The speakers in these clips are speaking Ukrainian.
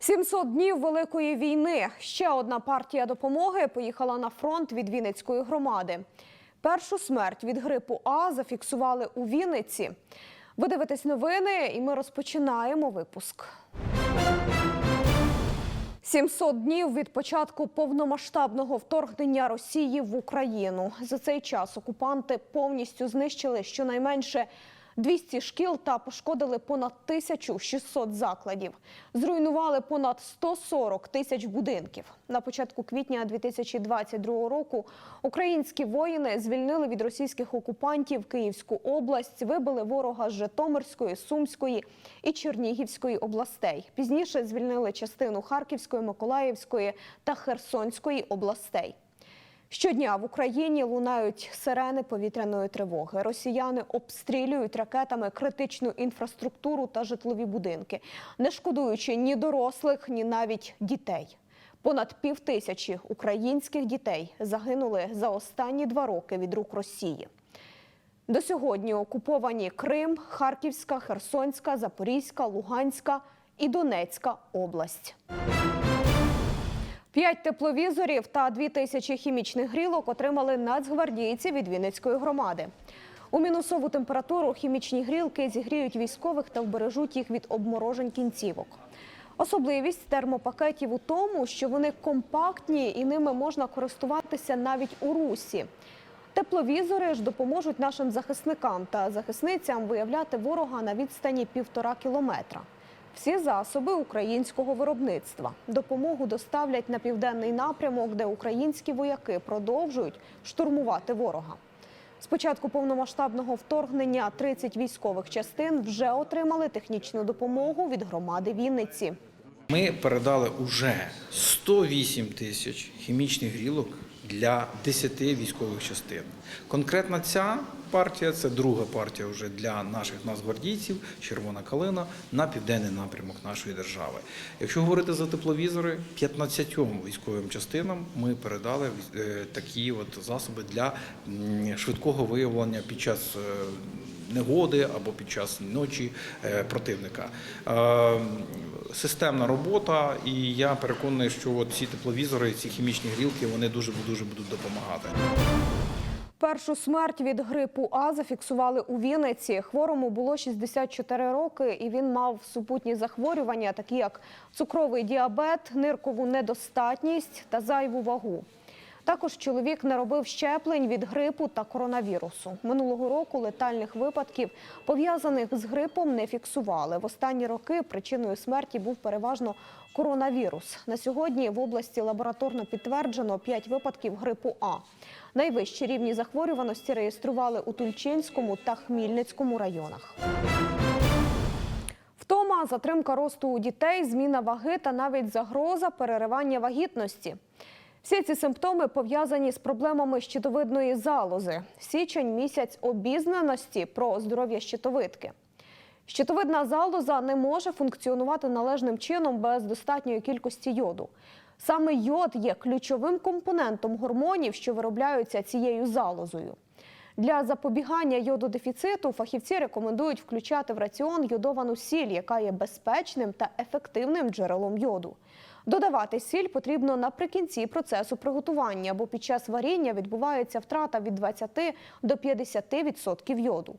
«700 днів великої війни. Ще одна партія допомоги поїхала на фронт від Вінницької громади. Першу смерть від грипу А зафіксували у Вінниці. Ви дивитесь новини, і ми розпочинаємо випуск. 700 днів від початку повномасштабного вторгнення Росії в Україну. За цей час окупанти повністю знищили щонайменше 200 шкіл та пошкодили понад 1600 закладів. Зруйнували понад 140 тисяч будинків. На початку квітня 2022 року українські воїни звільнили від російських окупантів Київську область, вибили ворога з Житомирської, Сумської і Чернігівської областей. Пізніше звільнили частину Харківської, Миколаївської та Херсонської областей. Щодня в Україні лунають сирени повітряної тривоги. Росіяни обстрілюють ракетами критичну інфраструктуру та житлові будинки, не шкодуючи ні дорослих, ні навіть дітей. Понад півтисячі українських дітей загинули за останні два роки від рук Росії. До сьогодні окуповані Крим, Харківська, Херсонська, Запорізька, Луганська і Донецька область. П'ять тепловізорів та дві тисячі хімічних грілок отримали нацгвардійці від Вінницької громади. У мінусову температуру хімічні грілки зігріють військових та вбережуть їх від обморожень кінцівок. Особливість термопакетів у тому, що вони компактні і ними можна користуватися навіть у русі. Тепловізори ж допоможуть нашим захисникам та захисницям виявляти ворога на відстані півтора кілометра. Всі засоби українського виробництва. Допомогу доставлять на південний напрямок, де українські вояки продовжують штурмувати ворога. З початку повномасштабного вторгнення 30 військових частин вже отримали технічну допомогу від громади Вінниці. Ми передали уже 108 тисяч хімічних грілок для 10 військових частин. Конкретно ця партія це друга партія вже для наших нацгвардійців, червона калина на південний напрямок нашої держави. Якщо говорити за тепловізори, 15 військовим частинам ми передали е, такі от засоби для швидкого виявлення під час. Негоди або під час ночі е, противника. Е, Системна робота, і я переконаний, що ці тепловізори, ці хімічні грілки, вони дуже дуже будуть допомагати. Першу смерть від грипу А зафіксували у Вінниці. Хворому було 64 роки, і він мав супутні захворювання, такі як цукровий діабет, ниркову недостатність та зайву вагу. Також чоловік не робив щеплень від грипу та коронавірусу. Минулого року летальних випадків, пов'язаних з грипом, не фіксували. В останні роки причиною смерті був переважно коронавірус. На сьогодні в області лабораторно підтверджено 5 випадків грипу А. Найвищі рівні захворюваності реєстрували у Тульчинському та Хмільницькому районах. Втома, затримка росту у дітей, зміна ваги та навіть загроза переривання вагітності. Всі ці симптоми пов'язані з проблемами щитовидної залози. Січень місяць обізнаності про здоров'я щитовидки. Щитовидна залоза не може функціонувати належним чином без достатньої кількості йоду. Саме йод є ключовим компонентом гормонів, що виробляються цією залозою. Для запобігання йододефіциту фахівці рекомендують включати в раціон йодовану сіль, яка є безпечним та ефективним джерелом йоду. Додавати сіль потрібно наприкінці процесу приготування, бо під час варіння відбувається втрата від 20 до 50% йоду.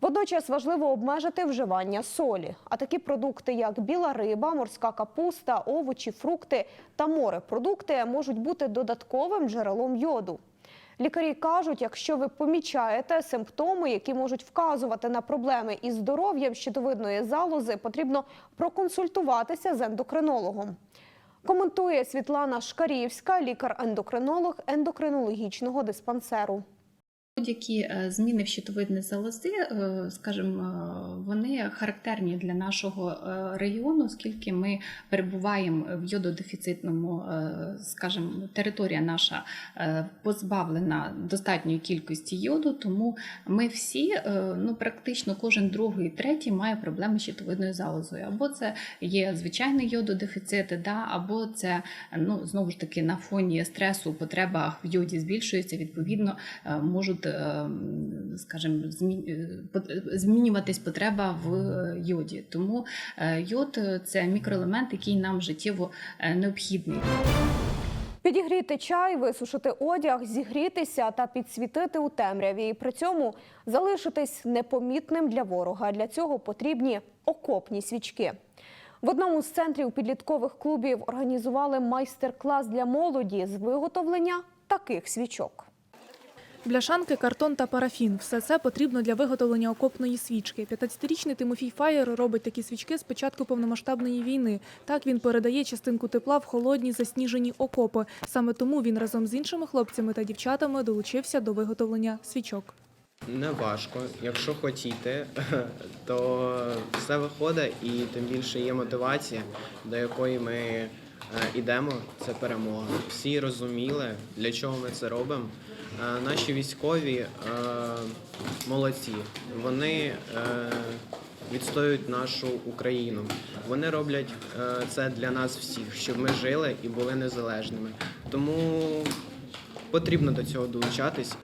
Водночас важливо обмежити вживання солі. А такі продукти, як біла риба, морська капуста, овочі, фрукти та морепродукти можуть бути додатковим джерелом йоду. Лікарі кажуть, якщо ви помічаєте симптоми, які можуть вказувати на проблеми із здоров'ям щитовидної залози, потрібно проконсультуватися з ендокринологом. Коментує Світлана Шкарівська, лікар-ендокринолог ендокринологічного диспансеру. Будь-які е, зміни в щитовидні залози, е, скажімо, е, вони характерні для нашого регіону, оскільки ми перебуваємо в йододефіцитному, скажімо, територія наша позбавлена достатньої кількості йоду, тому ми всі, ну практично кожен другий, третій має проблеми з щитовидною залозою. Або це є звичайний йододефіцит, да, або це ну знову ж таки на фоні стресу потреба в йоді збільшується, відповідно можуть, е, скажімо, змі- е, змінюватись потреба в е, йоді. Тому е, йод е, це мікроелемент, який нам життєво е, необхідний. Підігріти чай, висушити одяг, зігрітися та підсвітити у темряві. І при цьому залишитись непомітним для ворога. Для цього потрібні окопні свічки. В одному з центрів підліткових клубів організували майстер-клас для молоді з виготовлення таких свічок. Бляшанки, картон та парафін – все це потрібно для виготовлення окопної свічки. 15-річний Тимофій Фаєр робить такі свічки з початку повномасштабної війни. Так він передає частинку тепла в холодні засніжені окопи. Саме тому він разом з іншими хлопцями та дівчатами долучився до виготовлення свічок. Не важко. Якщо хотіти, то все виходить і тим більше є мотивація, до якої ми е, йдемо. Це перемога. Всі розуміли, для чого ми це робимо. Е, Наші військові е, молодці. Вони відстоюють нашу Україну. Вони роблять це для нас всіх, щоб ми жили і були незалежними. Тому потрібно до цього долучатись.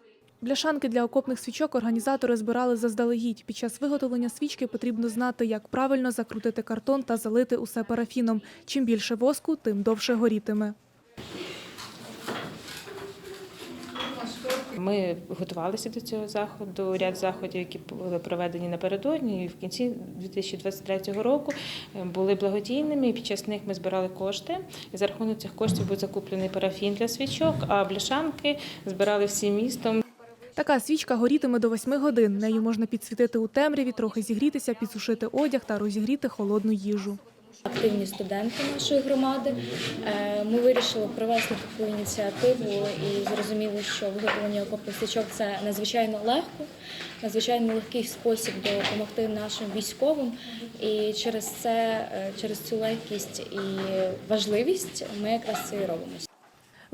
Бляшанки для окопних свічок організатори збирали заздалегідь. Під час виготовлення свічки потрібно знати, як правильно закрутити картон та залити усе парафіном. Чим більше воску, тим довше горітиме. Ми готувалися до цього заходу. Ряд заходів, які були проведені напередодні, і в кінці 2023 року були благодійними. І під час них ми збирали кошти. І за рахунок цих коштів був закуплений парафін для свічок, а бляшанки збирали всім містом. Така свічка горітиме до 8 годин. Нею можна підсвітити у темряві, трохи зігрітися, підсушити одяг та розігріти холодну їжу. активні студенти нашої громади. Е, Ми вирішили провести таку ініціативу і зрозуміли, що виготовлення окопних це надзвичайно легко, надзвичайно легкий спосіб допомогти нашим військовим. І через це, е, через цю легкість і важливість ми якраз це і робимо.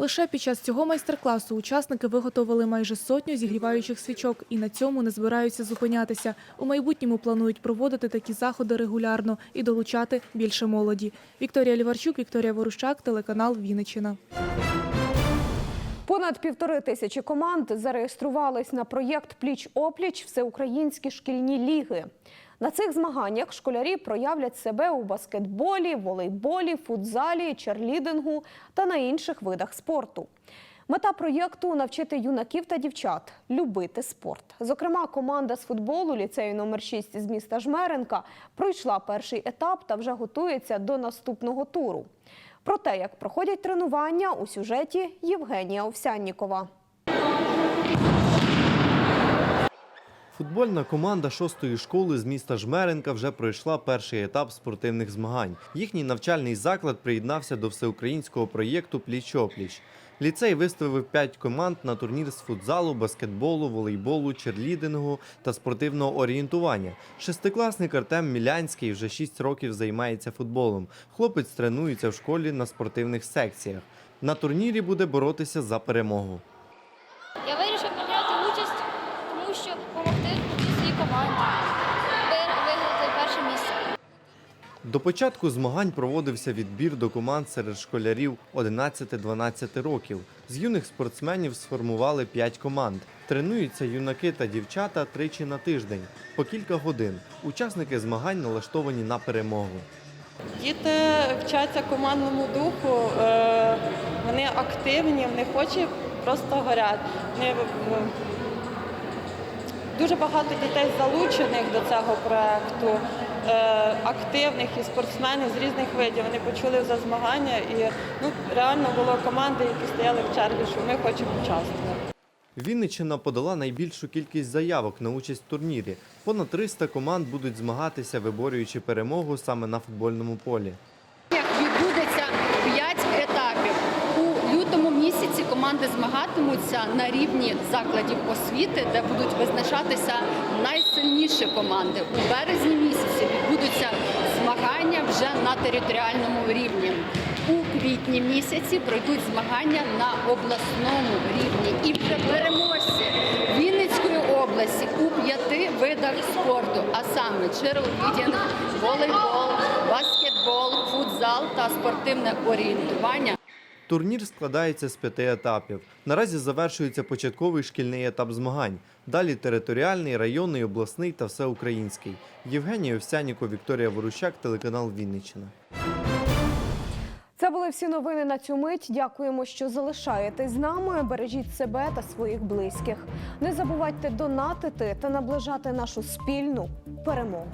Лише під час цього майстер-класу учасники виготовили майже сотню зігріваючих свічок і на цьому не збираються зупинятися. У майбутньому планують проводити такі заходи регулярно і долучати більше молоді. Вікторія Ліварчук, Вікторія Ворущак, телеканал Вінниччина. Понад півтори тисячі команд зареєструвались на проєкт Пліч-опліч Всеукраїнські шкільні ліги. На цих змаганнях школярі проявлять себе у баскетболі, волейболі, футзалі, черлідингу та на інших видах спорту. Мета проєкту навчити юнаків та дівчат любити спорт. Зокрема, команда з футболу ліцею номер 6 з міста Жмеренка пройшла перший етап та вже готується до наступного туру. Про те, як проходять тренування у сюжеті Євгенія Овсяннікова. Футбольна команда шостої школи з міста Жмеренка вже пройшла перший етап спортивних змагань. Їхній навчальний заклад приєднався до всеукраїнського проєкту Пліч-опліч. Ліцей виставив п'ять команд на турнір з футзалу, баскетболу, волейболу, черлідингу та спортивного орієнтування. Шестикласник Артем Мілянський вже шість років займається футболом. Хлопець тренується в школі на спортивних секціях. На турнірі буде боротися за перемогу. Я вирішив прийняти участь, тому що допомогти своїй команді ви- виграти перше місце. До початку змагань проводився відбір до команд серед школярів 11-12 років. З юних спортсменів сформували 5 команд. Тренуються юнаки та дівчата тричі на тиждень, по кілька годин. Учасники змагань налаштовані на перемогу. Діти вчаться командному духу, е, вони активні, вони хочуть, просто горять. Вони, е, дуже багато дітей залучених до цього проєкту, е, активних і спортсменів з різних видів. Вони почули за змагання і ну, реально було команди, які стояли в черзі, що ми хочемо участвувати. Вінниччина подала найбільшу кількість заявок на участь в турнірі. Понад 300 команд будуть змагатися, виборюючи перемогу саме на футбольному полі. Як відбудеться 5 етапів. У лютому місяці команда команди змагатимуться на рівні закладів освіти, де будуть визначатися найсильніші команди. У березні місяці відбудуться змагання вже на територіальному рівні. У квітні місяці пройдуть змагання на обласному рівні і вже переможці Вінницької області у п'яти видах спорту, а саме черлідінг, волейбол, баскетбол, футзал та спортивне орієнтування. Турнір складається з п'яти етапів. Наразі завершується початковий шкільний етап змагань. Далі територіальний, районний, обласний та всеукраїнський. Євгеній Овсяніко, Вікторія Ворущак, телеканал Вінниччина. Це були всі новини на цю мить. Дякуємо, що залишаєтесь з нами. Бережіть себе та своїх близьких. Не забувайте донатити та наближати нашу спільну перемогу.